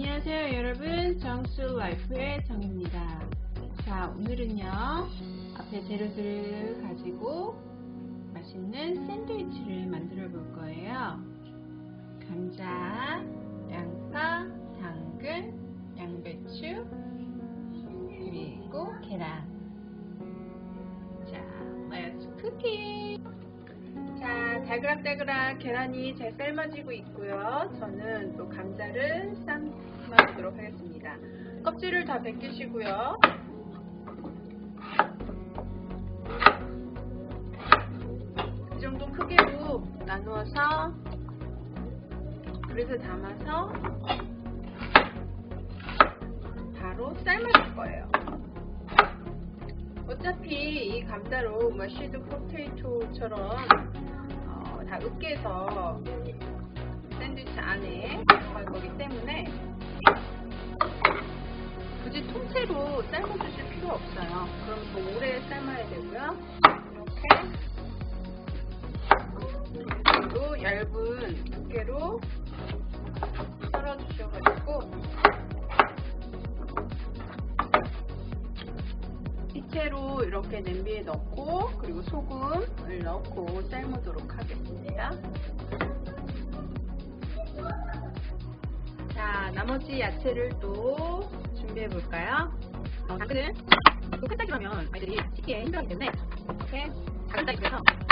안녕하세요 여러분. 정수 라이프의 정입니다. 자 오늘은요 앞에 재료들을 가지고 맛있는 샌드위치를 만들어 볼 거예요. 감자, 양파, 당근, 양배추 그리고 계란 달그락달그락 계란이 잘 삶아지고 있고요. 저는 또 감자를 삶아보도록 하겠습니다. 껍질을 다 벗기시고요. 이 정도 크기로 나누어서 그릇에 담아서 바로 삶아줄 거예요. 어차피 이 감자로 머쉬드 포테이토처럼 어, 다 으깨서 샌드위치 안에 들어갈 거기 때문에 굳이 통째로 삶아주실 필요 없어요. 그럼 더 오래 삶아야 되고요. 이렇게 그리고 얇은 두께로 썰어주셔가지고 채로 이렇게 냄비에 넣고 그리고 소금 을 넣고 삶도록 하겠습니다. 자, 나머지 야채를 또 준비해 볼까요? 어, 당근은 큰 짝이라면 아이들이 씻기에 힘들기 때문에 이렇게 작은 짝이어서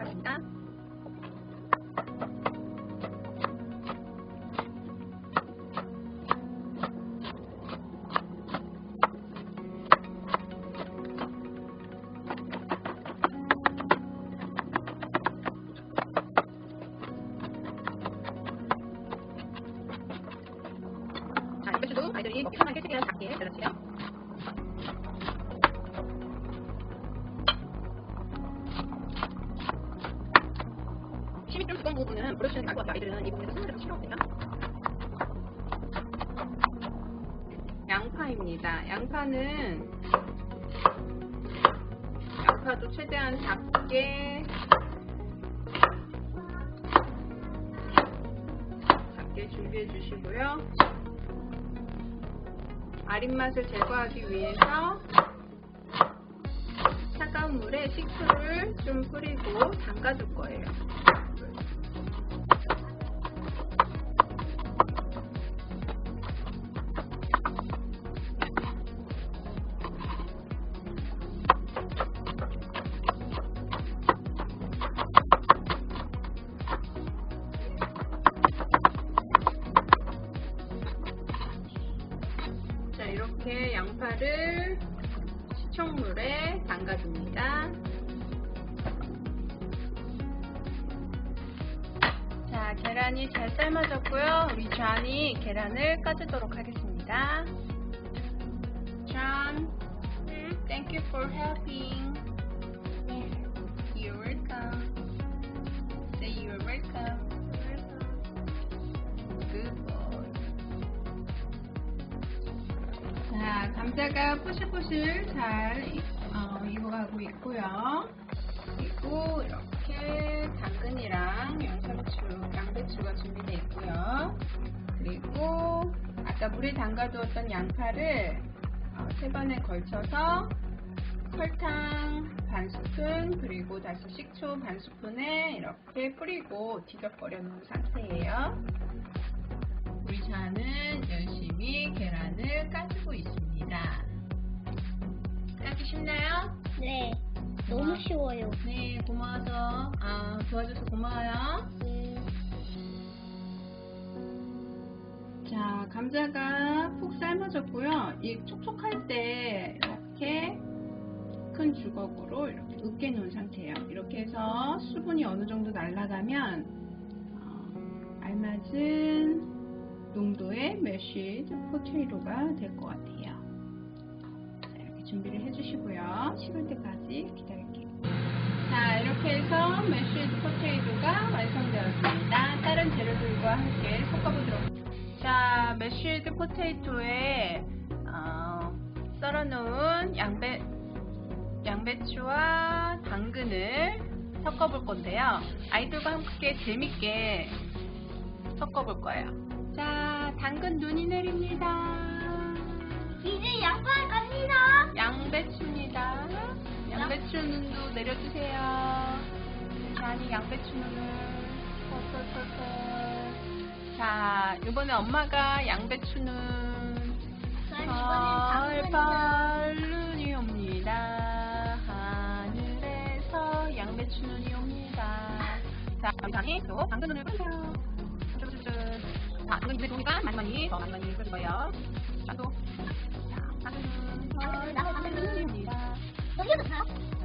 하겠습니다. 양파는 양파도 최대한 작게 작게 준비해 주시고요. 아린 맛을 제거하기 위해서 차가운 물에 식초를 좀 뿌리고 담가줄 거예요. 삶아졌고요. 우리 존이 계란을 까주도록 하겠습니다. John, thank you for helping. You're welcome. Say you're welcome. Good boy. 자, 감자가 포실포실 잘 익- 어, 익어가고 있고요. 아까 물에 담가두었던 양파를 어, 세 번에 걸쳐서 설탕 반 스푼 그리고 다시 식초 반 스푼에 이렇게 뿌리고 뒤적거려 놓은 상태예요. 우리 자는 열심히 계란을 까주고 있습니다. 까기 쉽나요? 네, 너무 아. 쉬워요. 네, 고마워서 아, 도와줘서 고마워요. 음, 자, 감자가 푹 삶아졌고요. 이 촉촉할 때 이렇게 큰 주걱으로 이렇게 으깨 놓은 상태예요. 이렇게 해서 수분이 어느 정도 날아가면 어, 알맞은 농도의 메쉬드 포테이토가 될 것 같아요. 자, 이렇게 준비를 해주시고요. 식을 때까지 기다릴게요. 자, 이렇게 해서 메쉬드 포테이토가 완성되었습니다. 다른 재료들과 함께 섞어보도록 자, 메쉬드 포테이토에 어, 썰어놓은 양배, 양배추와 당근을 섞어볼 건데요. 아이들과 함께 재밌게 섞어볼 거예요. 자, 당근 눈이 내립니다. 이제 양파를 갑니다. 양배추입니다. 양배추 눈도 내려주세요. 자니 양배추 눈을 펄펄펄펄. 자, 이번에 엄마가 양배추 눈 그럼 이번엔 당근을 발발눈이 옵니다. 하늘에서 양배추 눈이 옵니다. 자, 감상이 또 당근 눈을 보세요. 쭈쭈쭈. 자, 당근 눈에 좋으니까 많이 많이 더 많이 많이 뿌릴 거예요. 자, 또. 자, 당근 눈 당근, 나도 당근 눈. 발발눈이 옵니다. 여기도 돼요?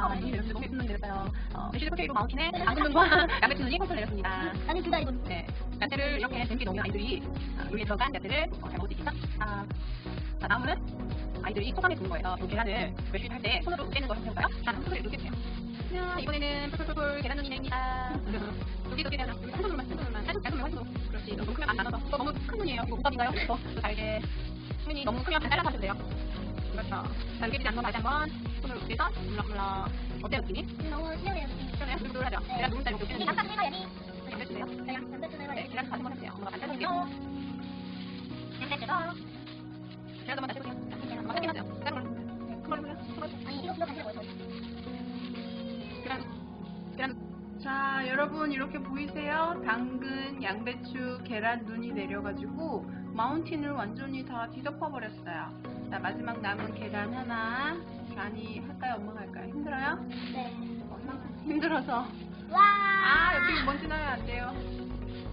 와, 이 여러분들 너무 예쁜 눈 내렸어요. 어, 메시드 포테이토 마운틴에 당근 눈과 양배추 눈이 펄펄 내렸습니다. 나는 둘다 이거. 네, 야채를 이렇게 재밌게 넣으면 아이들이 아, 요리에 들어간 야채를 어, 잘 먹을 수 있겠다. 아, 자, 다음은 아이들이 소감이 좋은 거예요. 이 계란을 메쉬를 할때 손으로 깨는 거 한번 해볼까요? 자, 손으로 이렇게 깨세요. 자, 이번에는 풀풀풀 계란 눈입니다. 여기 여기 계란 한 손으로만 한 손으로만 한 손으로만 한 손으로 그렇지 너무 크면 안 나눠서 이거 너무 큰 눈이에요. 이거 오답인가요? 이거 또 잘게 손이 너무 크면 잘라서 하셔도 돼요. 그렇죠. 자, 이렇게 되지 않는 다시 한번 해서 물렁물렁 어때요 느낌이? 너무 시원해요. 시원해요? 누글누글하죠? 계란 누군지 깨는 양파 내가 여기. 거 해주세요. 그냥 양배추 내가 네. 계란 다시 한번 해주세요. 엄마가 안 잘라줄게요. 양배추 넣어. 제가 한번 다시 해볼게요. 한번 해보세요. 다른 걸로. 걸로. 아니 이거 해봐요. 계란, 계란. 자, 여러분 이렇게 보이세요? 당근, 양배추, 계란 눈이 내려가지고 마운틴을 완전히 다 뒤덮어 버렸어요. 자, 마지막 남은 계란 하나. 많이 할까요? 엄마가 할까요? 힘들어요? 네. 힘들어서. 와. 아, 여기 먼지 나면 안 돼요.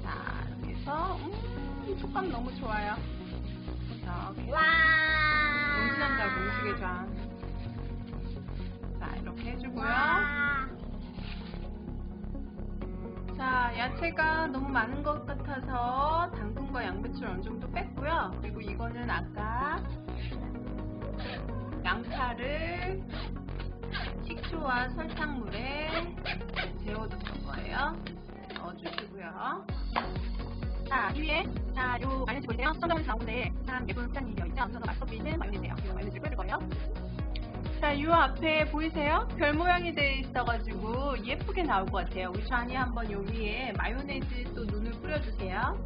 자, 이렇게 해서 음, 촉감 너무 좋아요. 이렇게 와. 먼지 난다고 무지개장. 자, 이렇게 해주고요. 와. 자, 야채가 너무 많은 것 같아서 당근과 양배추를 어느 정도 뺐고요. 그리고 이거는 아까 양파를 식초와 설탕물에 재워뒀던 거예요. 넣어주시고요. 자, 이 위에, 자, 요 마요네즈 보이세요? 수정자물 가운데 참 예쁜 포장이 되어 있죠? 그래서 맛있어 보이는 마요네즈예요. 이 마요네즈를 뿌릴 거예요. 자, 요 앞에 보이세요? 별 모양이 되어 있어가지고 예쁘게 나올 것 같아요. 우리 좌니 한번 요 위에 마요네즈 또 눈을 뿌려주세요.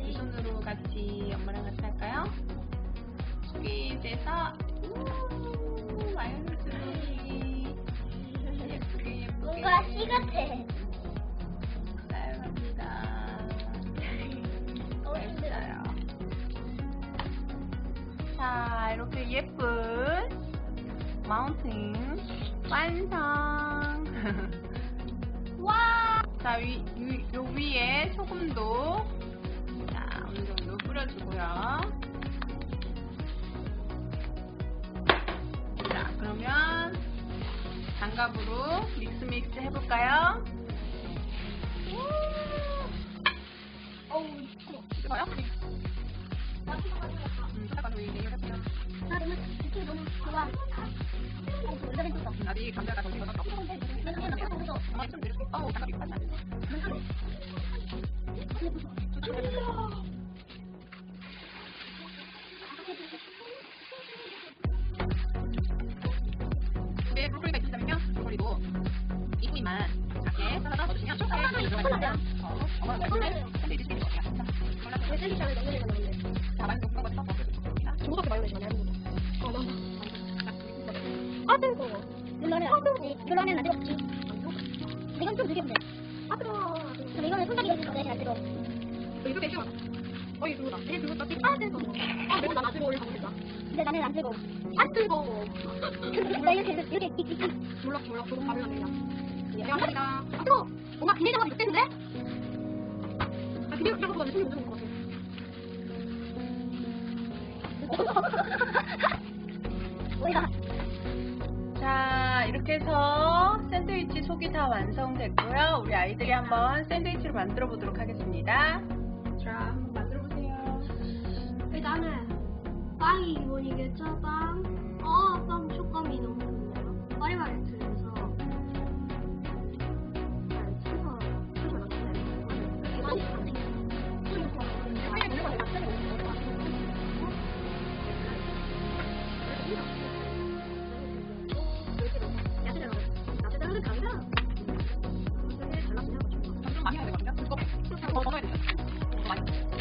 이 손으로 같이 엄마랑 같이 할까요? 스퀴즈해서 뭔가 씨 같아. 사용합니다. 어, 힘들어요. 자, 이렇게 예쁜 마운틴 완성. 와. 자, 위, 위, 요 위에 소금도 자, 어느 정도 뿌려주고요. 자, 그러면 장갑으로 믹스 믹스 해볼까요? 어우. 이거요? 음, 잠깐만 왜 이래요? 나 너무 느낌 너무 좋아. 어, 얼마나 좋다. 아직 감자가 더 익어서 좀 이렇게 어우 잠깐 이거 하지 중국밖에 마요네즈 많이 하는 거. 어. 아, 뜨거워. 이걸로 하면, 이걸로 하면 안 뜨겁지. 이건 좀 느꼈네. 아, 뜨거워. 그럼 이거는 손잡이 열는 거네, 잘 뜨거워. 이렇게 쉬워 어이 그거다 이게 그거다 아, 뜨거워. 아, 내가 나 올려서 모르겠다. 근데 나는 안 뜨거워. 안 뜨거워. 나 이렇게, 이렇게, 이렇게. 몰라 몰라 조금 가면 되냐 안녕하십니까 아, 뜨거워. 뭔가 기내자마자 못되는데? 아 근데 이런 거보다 손이 무거운 것 같아 뭐야? 자, 이렇게 해서 샌드위치 속이 다 완성됐고요. 우리 아이들이 한번 샌드위치를 만들어 보도록 하겠습니다. 자, 한번 만들어 보세요. 일단은 빵이 기본이겠죠? 빵. 어, 빵 식감이 너무 많이 해야 되거든요. 그거 더 넣어야 돼요. 더 많이.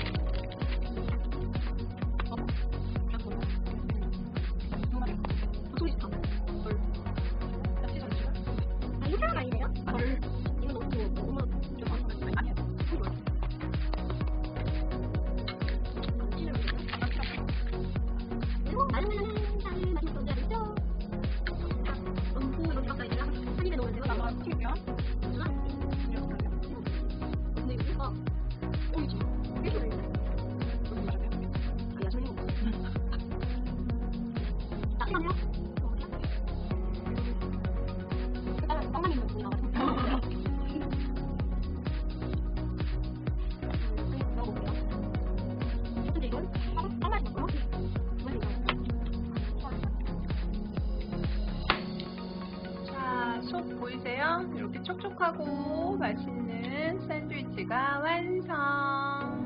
촉촉하고 맛있는 샌드위치가 완성.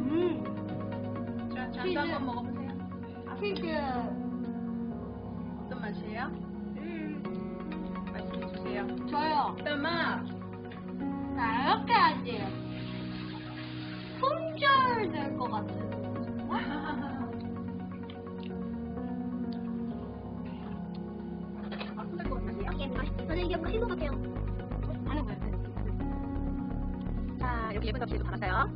음, 자, 잔도. 한번 먹어보세요. 치즈. 어떤 맛이에요? 음, 말씀해 주세요. 저요. 맛? 자, 이렇게 하지. 품절 될 것 같은. 아, 담았어요.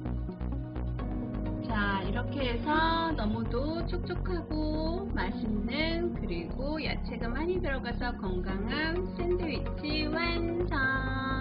자, 이렇게 해서 너무도 촉촉하고 맛있는 그리고 야채가 많이 들어가서 건강한 샌드위치 완성.